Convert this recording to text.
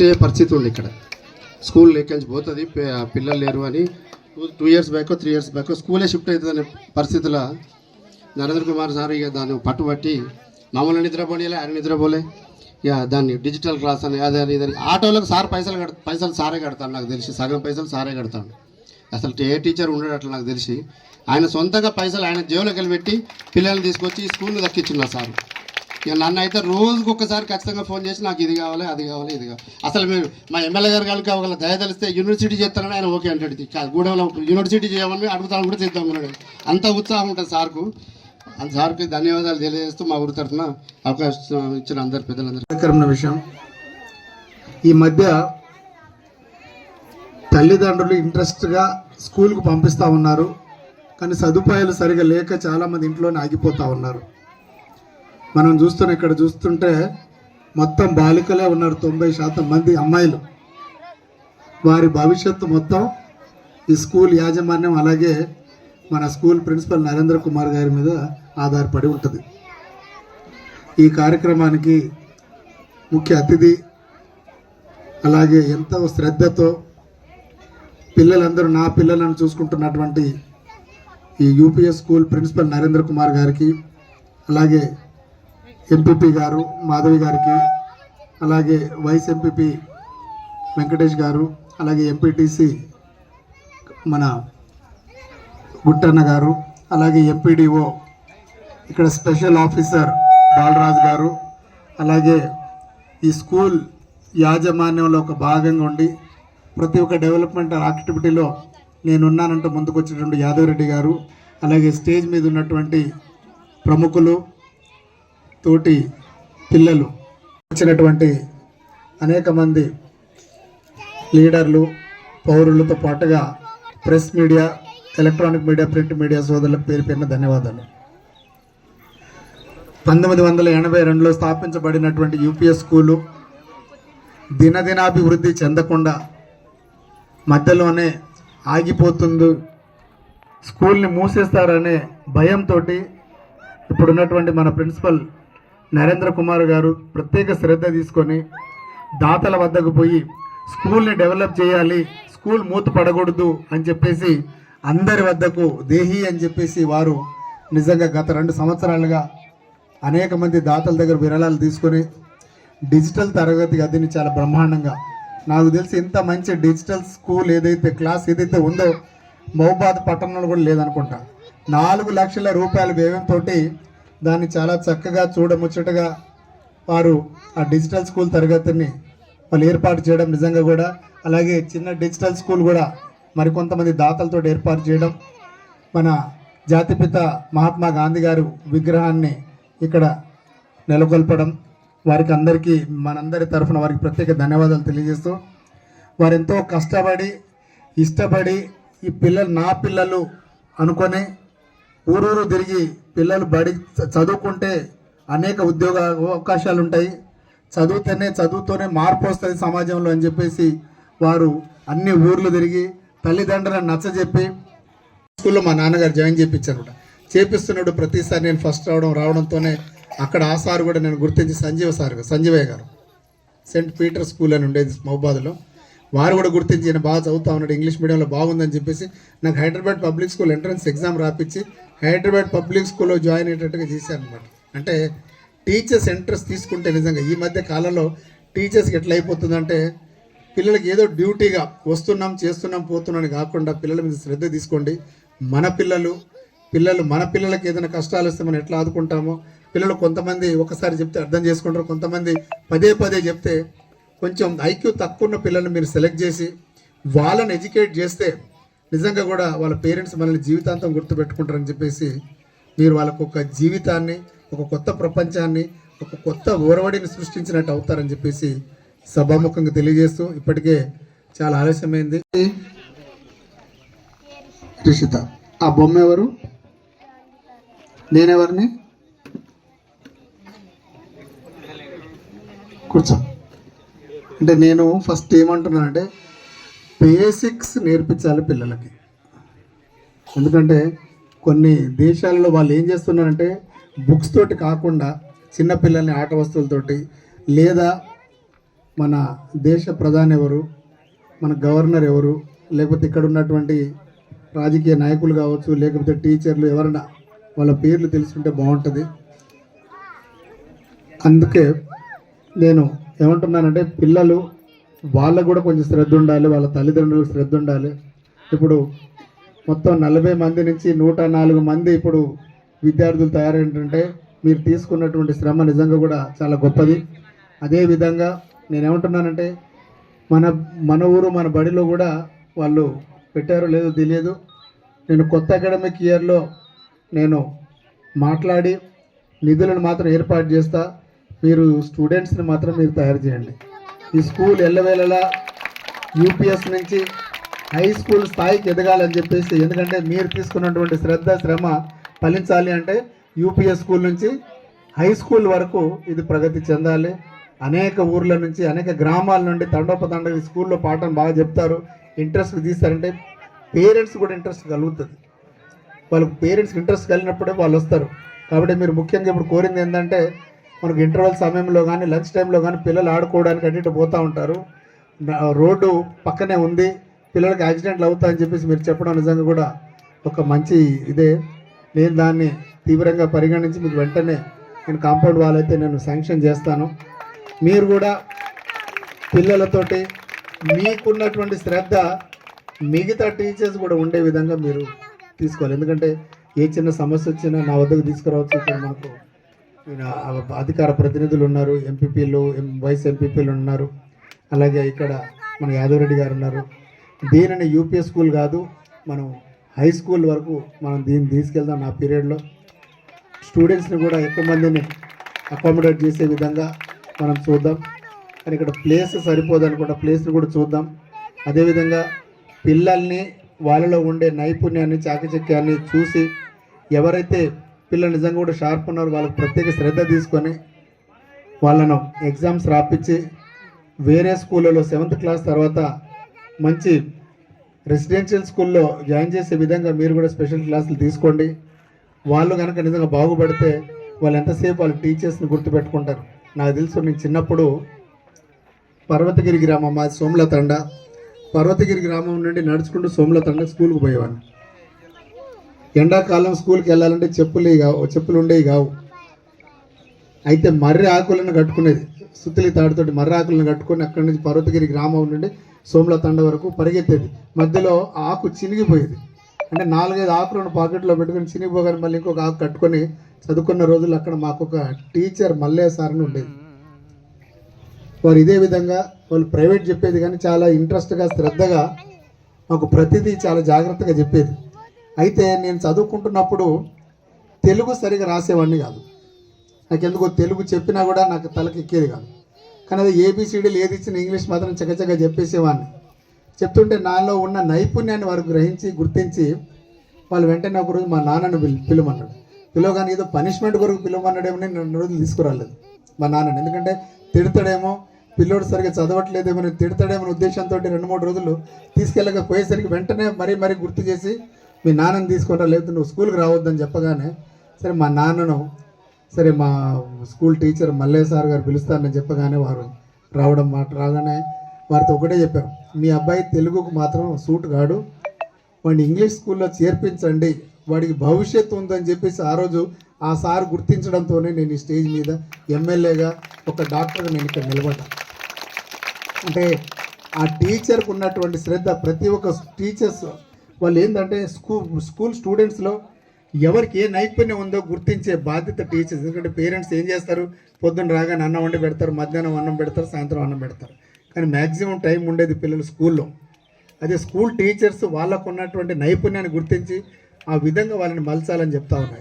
Shift పరిస్థితి ఉంది ఇక్కడ. స్కూల్ లేకెళ్ళి పోతుంది పిల్లలు లేరు అని. Two years back three years back స్కూలే షిఫ్ట్ అవుతుంది అనే పరిస్థితుల నరేంద్ర కుమార్ సార్ ఇక దాన్ని పట్టుబట్టి మామూలు నిద్రపోలే ఆయన నిద్రపోలే ఇక దాన్ని డిజిటల్ క్లాస్ అని అదే ఇదని ఆటోలకు సార్ పైసలు కడ పైసలు సారే కడతాడు నాకు తెలిసి సగం పైసలు సారే కడతాడు. అసలు ఏ టీచర్ ఉండడు అట్లా నాకు తెలిసి. ఆయన సొంతంగా పైసలు ఆయన జేబులోకి వెళ్ళి పెట్టి పిల్లల్ని తీసుకొచ్చి స్కూల్ స్కూల్ని దక్కించున్నారు సార్. నన్ను అయితే రోజుకు ఒక్కసారి ఖచ్చితంగా ఫోన్ చేసి నాకు ఇది కావాలి అది కావాలి ఇది కావాలి. అసలు మీరు మా ఎమ్మెల్యే గారు కలిసి కావాలి దయదలిస్తే యూనివర్సిటీ చేస్తానని ఆయన ఓకే అంటాడు. గూడెంలో యూనివర్సిటీ చేయమని అడుగుతాను కూడా చేద్దాం అన్నాడు. అంత ఉత్సాహం ఉంటుంది సార్కు. అంత సార్కి ధన్యవాదాలు తెలియజేస్తూ మా ఊరి తరఫున అవకాశం ఇచ్చిన అందరు పెద్దలందరూ బాధాకరమైన విషయం. ఈ మధ్య తల్లిదండ్రులు ఇంట్రెస్ట్గా స్కూల్కు పంపిస్తూ ఉన్నారు. కానీ సదుపాయాలు సరిగా లేక చాలామంది ఇంట్లోనే ఆగిపోతూ ఉన్నారు. మనం చూస్తున్న ఇక్కడ చూస్తుంటే మొత్తం బాలికలే ఉన్నారు తొంభై శాతం మంది అమ్మాయిలు. వారి భవిష్యత్తు మొత్తం ఈ స్కూల్ యాజమాన్యం అలాగే మన స్కూల్ ప్రిన్సిపల్ నరేంద్ర కుమార్ గారి మీద ఆధారపడి ఉంటుంది. ఈ కార్యక్రమానికి ముఖ్య అతిథి అలాగే ఎంతో శ్రద్ధతో పిల్లలందరూ నా పిల్లలను చూసుకుంటున్నటువంటి ఈ UPS school principal Narendra Kumar గారికి అలాగే ఎంపీపీ గారు మాధవి గారికి అలాగే వైస్ ఎంపీపీ వెంకటేష్ గారు అలాగే ఎంపీటీసీ మన గుట్టన్న గారు అలాగే ఎంపీడీఓ ఇక్కడ స్పెషల్ ఆఫీసర్ బాలరాజు గారు అలాగే ఈ స్కూల్ యాజమాన్యంలో ఒక భాగంగా ఉండి ప్రతి ఒక్క డెవలప్మెంట్ యాక్టివిటీలో నేనున్నానంటూ ముందుకు వచ్చినటువంటి యాదవరెడ్డి గారు అలాగే స్టేజ్ మీద ఉన్నటువంటి ప్రముఖులు తోటి పిల్లలు వచ్చినటువంటి అనేక మంది లీడర్లు పౌరులతో పాటుగా press media electronic media print media సోదరులకు పేరు పేరిన ధన్యవాదాలు. పంతొమ్మిది వందల ఎనభై రెండులో స్థాపించబడినటువంటి యూపీఎస్ స్కూలు దినదినాభివృద్ధి చెందకుండా మధ్యలోనే ఆగిపోతుంది. స్కూల్ని మూసేస్తారనే భయంతో ఇప్పుడున్నటువంటి మన ప్రిన్సిపల్ నరేంద్ర కుమార్ గారు ప్రత్యేక శ్రద్ధ తీసుకొని దాతల వద్దకు పోయి స్కూల్ని డెవలప్ చేయాలి స్కూల్ మూత పడకూడదు అని చెప్పేసి అందరి వద్దకు దేహి అని చెప్పేసి వారు నిజంగా గత రెండు సంవత్సరాలుగా అనేక మంది దాతల దగ్గర విరాళాలు తీసుకొని డిజిటల్ తరగతి గదిని చాలా బ్రహ్మాండంగా. నాకు తెలిసి ఇంత మంచి డిజిటల్ స్కూల్ ఏదైతే క్లాస్ ఏదైతే ఉందో మహబాద్ పట్టణంలో కూడా లేదనుకుంటా. నాలుగు లక్షల రూపాయల వ్యయంతో దాన్ని చాలా చక్కగా చూడముచ్చటగా వారు ఆ డిజిటల్ స్కూల్ తరగతిని వాళ్ళు ఏర్పాటు చేయడం నిజంగా కూడా అలాగే చిన్న డిజిటల్ స్కూల్ కూడా మరికొంతమంది దాతలతో ఏర్పాటు చేయడం మన జాతిపిత మహాత్మా గాంధీ గారు విగ్రహాన్ని ఇక్కడ నెలకొల్పడం వారికి అందరికీ మనందరి తరఫున వారికి ప్రత్యేక ధన్యవాదాలు తెలియజేస్తూ వారు ఎంతో కష్టపడి ఇష్టపడి ఈ పిల్లలు నా పిల్లలు అనుకొని ఊరూరు తిరిగి పిల్లలు బడి చదువుకుంటే అనేక ఉద్యోగ అవకాశాలు ఉంటాయి. చదువుతూనే చదువుతోనే మార్పు వస్తుంది సమాజంలో అని చెప్పేసి వారు అన్ని ఊర్లు తిరిగి తల్లిదండ్రులను నచ్చజెప్పి స్కూల్లో మా నాన్నగారు జాయిన్ చేయించారు చేపిస్తున్నాడు ప్రతిసారి నేను ఫస్ట్ రావడం రావడంతోనే అక్కడ ఆ సార్ కూడా నేను గుర్తించి సంజీవ సార్ గారు సంజీవయ్య గారు. సెంట్ పీటర్ స్కూల్ అని ఉండేది మహబాద్లో. వారు కూడా గుర్తించి ఈయన బాగా చదువుతా ఉన్నాడు. ఇంగ్లీష్ మీడియంలో బాగుందని చెప్పేసి నాకు Hyderabad public school entrance exam రాపించి Hyderabad public స్కూల్లో జాయిన్ అయ్యేటట్టుగా చేశారనమాట అంటే టీచర్స్ ఎంట్రన్స్ తీసుకుంటే నిజంగా ఈ మధ్య కాలంలో టీచర్స్కి ఎట్లా అయిపోతుందంటే పిల్లలకి ఏదో డ్యూటీగా వస్తున్నాం చేస్తున్నాం పోతున్నాం కాకుండా పిల్లల మీద శ్రద్ధ తీసుకోండి. మన పిల్లలు పిల్లలు మన పిల్లలకి ఏదైనా కష్టాలు వస్తే మనం ఎట్లా ఆదుకుంటామో పిల్లలు కొంతమంది ఒకసారి చెప్తే అర్థం చేసుకుంటారు కొంతమంది పదే పదే చెప్తే కొంచెం ఐక్యూ తక్కువ ఉన్న పిల్లల్ని మీరు సెలెక్ట్ చేసి వాళ్ళని ఎడ్యుకేట్ చేస్తే నిజంగా కూడా వాళ్ళ పేరెంట్స్ మనల్ని జీవితాంతం గుర్తుపెట్టుకుంటారని చెప్పేసి మీరు వాళ్ళకు ఒక జీవితాన్ని ఒక కొత్త ప్రపంచాన్ని ఒక కొత్త ఊరవడిని సృష్టించినట్టు అవుతారని చెప్పేసి సభాముఖంగా తెలియజేస్తూ ఇప్పటికే చాలా ఆలస్యమైంది. రిషిత ఆ బొమ్మ ఎవరు? నేనెవరిని? కూర్చో. అంటే నేను ఫస్ట్ ఏమంటున్నానంటే బేసిక్స్ నేర్పించాలి పిల్లలకి. ఎందుకంటే కొన్ని దేశాల్లో వాళ్ళు ఏం చేస్తున్నారంటే బుక్స్ తోటి కాకుండా చిన్నపిల్లల్ని ఆట వస్తువులతోటి లేదా మన దేశ ప్రధాని ఎవరు మన గవర్నర్ ఎవరు లేకపోతే ఇక్కడ ఉన్నటువంటి రాజకీయ నాయకులు కావచ్చు లేకపోతే టీచర్లు ఎవరైనా వాళ్ళ పేర్లు తెలుసుకుంటే బాగుంటుంది. అందుకే నేను ఏమంటున్నానంటే పిల్లలు వాళ్ళకు కూడా కొంచెం శ్రద్ధ ఉండాలి వాళ్ళ తల్లిదండ్రులకు శ్రద్ధ ఉండాలి. ఇప్పుడు మొత్తం నలభై మంది నుంచి నూట నాలుగు మంది ఇప్పుడు విద్యార్థులు తయారైంటుంటే మీరు తీసుకున్నటువంటి శ్రమ నిజంగా కూడా చాలా గొప్పది. అదేవిధంగా నేను ఏమంటున్నానంటే మన మన ఊరు మన బడిలో కూడా వాళ్ళు పెట్టారో లేదో తెలియదు. నేను కొత్త అకాడమిక్ ఇయర్లో నేను మాట్లాడి నిధులను మాత్రం ఏర్పాటు చేస్తా. మీరు స్టూడెంట్స్ని మాత్రం మీరు తయారు చేయండి. ఈ స్కూల్ ఎల్లవేళలా యూపీఎస్ నుంచి హై స్కూల్ స్థాయికి ఎదగాలని చెప్పేసి ఎందుకంటే మీరు తీసుకున్నటువంటి శ్రద్ధ శ్రమ ఫలించాలి అంటే యూపీఎస్ స్కూల్ నుంచి హై స్కూల్ వరకు ఇది ప్రగతి చెందాలి. అనేక ఊర్ల నుంచి అనేక గ్రామాల నుండి తండోపతండ ఈ స్కూల్లో పాఠం బాగా చెప్తారు. ఇంట్రెస్ట్ తీస్తారంటే పేరెంట్స్ కూడా ఇంట్రెస్ట్ కలుగుతుంది. వాళ్ళకి పేరెంట్స్కి ఇంట్రెస్ట్ కలిగినప్పుడే వాళ్ళు వస్తారు. కాబట్టి మీరు ముఖ్యంగా ఇప్పుడు కోరింది ఏంటంటే మనకు ఇంటర్వెల్ సమయంలో కానీ లంచ్ టైంలో కానీ పిల్లలు ఆడుకోవడానికి అటు ఇటు పోతూ ఉంటారు. రోడ్డు పక్కనే ఉంది. పిల్లలకి యాక్సిడెంట్లు అవుతాయని చెప్పేసి మీరు చెప్పడం నిజంగా కూడా ఒక మంచి ఇదే. నేను దాన్ని తీవ్రంగా పరిగణించి మీకు వెంటనే నేను కాంపౌండ్ వాల్ అయితే నేను శాంక్షన్ చేస్తాను. మీరు కూడా పిల్లలతోటి మీకున్నటువంటి శ్రద్ధ మిగతా టీచర్స్ కూడా ఉండే విధంగా మీరు తీసుకోవాలి. ఎందుకంటే ఏ చిన్న సమస్య వచ్చినా నా వద్దకు తీసుకురావచ్చు ఇక్కడ మనకు అధికార ప్రతినిధులు ఉన్నారు ఎంపీపీలు వైస్ ఎంపీపీలు ఉన్నారు. అలాగే ఇక్కడ మన యాదవరెడ్డి గారు ఉన్నారు. దీనిని యూపీఎస్ స్కూల్ కాదు మనం హై స్కూల్ వరకు మనం దీన్ని తీసుకెళ్దాం నా పీరియడ్లో. స్టూడెంట్స్ని కూడా ఎక్కువ మందిని అకామిడేట్ చేసే విధంగా మనం చూద్దాం. కానీ ఇక్కడ ప్లేస్ సరిపోదు అనుకుంటా ప్లేస్ని కూడా చూద్దాం. అదేవిధంగా పిల్లల్ని వాళ్ళలో ఉండే నైపుణ్యాన్ని చాకచక్యాన్ని చూసి ఎవరైతే పిల్లలు నిజంగా కూడా షార్ప్ ఉన్నారు. వాళ్ళకి ప్రత్యేక శ్రద్ధ తీసుకొని వాళ్ళను ఎగ్జామ్స్ రాపించి వేరే స్కూళ్ళలో సెవెంత్ క్లాస్ తర్వాత మంచి రెసిడెన్షియల్ స్కూల్లో జాయిన్ చేసే విధంగా మీరు కూడా స్పెషల్ క్లాసులు తీసుకోండి. వాళ్ళు కనుక నిజంగా బాగుపడితే వాళ్ళు ఎంతసేపు వాళ్ళ టీచర్స్ని గుర్తుపెట్టుకుంటారు. నాకు తెలుసు నేను చిన్నప్పుడు పర్వతగిరి గ్రామం మాది సోమలతండ పర్వతగిరి గ్రామం నుండి నడుచుకుంటూ సోమలతండ స్కూల్కి పోయేవాడిని. ఎండాకాలం స్కూల్కి వెళ్ళాలంటే చెప్పులు కావు చెప్పులు ఉండేవి కావు. అయితే మర్రి ఆకులను కట్టుకునేది. సుత్తిలి తాడుతోటి మర్రి ఆకులను కట్టుకొని అక్కడి నుంచి పర్వతగిరి గ్రామం నుండి సోమలతండ వరకు పరిగెత్తేది. మధ్యలో ఆకు చినిగిపోయేది. అంటే నాలుగైదు ఆకులను పాకెట్లో పెట్టుకొని చినిగిపోగానే మళ్ళీ ఇంకొక ఆకు కట్టుకొని చదువుకున్న రోజులు అక్కడ మాకు ఒక టీచర్ మల్లయ్య సార్ అని ఉండేది. వారు ఇదే విధంగా వాళ్ళు ప్రైవేట్ చెప్పేది కానీ చాలా ఇంట్రెస్ట్గా శ్రద్ధగా మాకు ప్రతిదీ చాలా జాగ్రత్తగా చెప్పేది. అయితే నేను చదువుకుంటున్నప్పుడు తెలుగు సరిగా రాసేవాడిని కాదు. నాకు ఎందుకో తెలుగు చెప్పినా కూడా నాకు తలకి ఎక్కేది కాదు. కానీ అది ఏబిసిడీలు ఏది ఇచ్చిన ఇంగ్లీష్ మాత్రం చకచక చెప్పేసేవాడిని. చెప్తుంటే నాలో ఉన్న నైపుణ్యాన్ని వారు గ్రహించి గుర్తించి వాళ్ళు వెంటనే ఒకరోజు మా నాన్నను పిలు పిలువమన్నాడు. పిలవగానే ఏదో పనిష్మెంట్ కొరకు పిలువమన్నాడేమో నేను రెండు రోజులు తీసుకురాలేదు. మా నాన్నని. ఎందుకంటే తిడతాడేమో పిల్లోడు సరిగ్గా చదవట్లేదేమో నేను తిడతాడేమో ఉద్దేశంతో రెండు మూడు రోజులు తీసుకెళ్ళకపోయేసరికి వెంటనే మరీ మరీ గుర్తు చేసి మీ నాన్నని తీసుకుంటా లేకపోతే నువ్వు స్కూల్కి రావద్దని చెప్పగానే సరే మా నాన్నను సరే మా స్కూల్ టీచర్ మల్లయ్య సార్ గారు పిలుస్తారని చెప్పగానే వారు రావడం మాట రాగానే వారితో ఒకటే చెప్పారు మీ అబ్బాయి తెలుగుకు మాత్రం సూట్ కాడు వాడిని ఇంగ్లీష్ స్కూల్లో చేర్పించండి వాడికి భవిష్యత్తు ఉందని చెప్పేసి ఆ రోజు ఆ సార్ గుర్తించడంతోనే నేను ఈ స్టేజ్ మీద ఎమ్మెల్యేగా ఒక డాక్టర్గా నేను ఇక్కడ నిలబడ్డాను అంటే ఆ టీచర్కు ఉన్నటువంటి శ్రద్ధ ప్రతి ఒక్క టీచర్స్ వాళ్ళు ఏంటంటే స్కూల్ స్కూల్ స్టూడెంట్స్లో ఎవరికి ఏ నైపుణ్యం ఉందో గుర్తించే బాధ్యత టీచర్స్. ఎందుకంటే పేరెంట్స్ ఏం చేస్తారు? పొద్దున్న రాగానే అన్నం వండి పెడతారు మధ్యాహ్నం అన్నం పెడతారు సాయంత్రం అన్నం పెడతారు. కానీ మ్యాక్సిమం టైం ఉండేది పిల్లలు స్కూల్లో. అదే స్కూల్ టీచర్స్ వాళ్ళకు ఉన్నటువంటి నైపుణ్యాన్ని గుర్తించి ఆ విధంగా వాళ్ళని మలచాలని చెప్తా ఉన్నారు.